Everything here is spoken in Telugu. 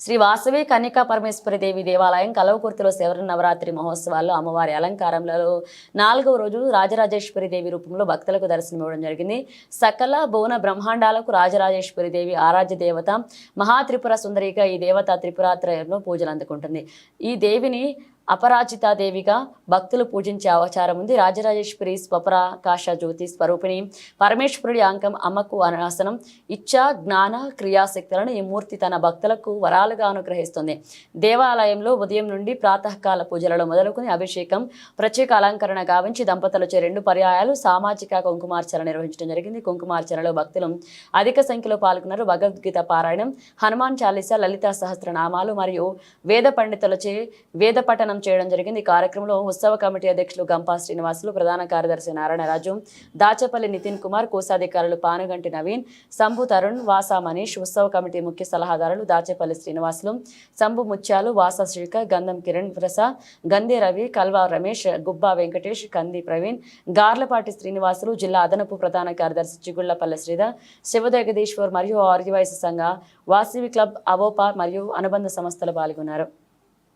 శ్రీ వాసవి కన్యకా పరమేశ్వరి దేవి దేవాలయం కలవకుర్తిలో శివరి నవరాత్రి మహోత్సవాల్లో అమ్మవారి అలంకారంలో నాలుగవ రోజు రాజరాజేశ్వరి దేవి రూపంలో భక్తులకు దర్శనమివ్వడం జరిగింది. సకల భువన బ్రహ్మాండాలకు రాజరాజేశ్వరి దేవి ఆరాధ్య దేవత మహాత్రిపుర సుందరిగా ఈ దేవత త్రిపురాత్రయంలో పూజలు అందుకుంటుంది. ఈ దేవిని అపరాజితా దేవిగా భక్తులు పూజించే అవచారం ఉంది. రాజరాజేశ్వరి స్వపరాకాశ జ్యోతి స్వరూపిణి. పరమేశ్వరుడి అంకం అమ్మకు అనాసనం. ఇచ్చా జ్ఞాన క్రియాశక్తులను ఈ మూర్తి తన భక్తులకు వరాలుగా అనుగ్రహిస్తుంది. దేవాలయంలో ఉదయం నుండి ప్రాతకాల పూజలలో మొదలుకొని అభిషేకం ప్రత్యేక అలంకరణ గావించి దంపతులచే రెండు పర్యాయాలు సామాజిక కుంకుమార్చన నిర్వహించడం జరిగింది. కుంకుమార్చనలో భక్తులు అధిక సంఖ్యలో పాల్గొన్నారు. భగవద్గీత పారాయణం హనుమాన్ చాలీస లలిత సహస్రనామాలు మరియు వేద పండితులచే వేద పఠనం చేయడం జరిగింది. ఈ కార్యక్రమంలో ఉత్సవ కమిటీ అధ్యక్షులు గంపా శ్రీనివాసులు ప్రధాన కార్యదర్శి నారాయణరాజు దాచపల్లి నితిన్ కుమార్ కోశాధికారులు పానుగంటి నవీన్ సంభు తరుణ్ వాసా మనీష్ ఉత్సవ కమిటీ ముఖ్య సలహాదారులు దాచేపల్లి శ్రీనివాసులు సంభు ముత్యాలు వాసా శ్రీకర్ గంధం కిరణ్ ప్రసాద్ గంధే రవి కల్వా రమేష్ గుబ్బా వెంకటేష్ కంది ప్రవీణ్ గార్లపాటి శ్రీనివాసులు జిల్లా అదనపు ప్రధాన కార్యదర్శి చిగుళ్ళపల్లి శ్రీధర్ శివజగదీశ్వర్ మరియు ఆర్యవైశ్య సంఘ వాసవి క్లబ్ అవోపా మరియు అనుబంధ సంస్థలు పాల్గొన్నారు.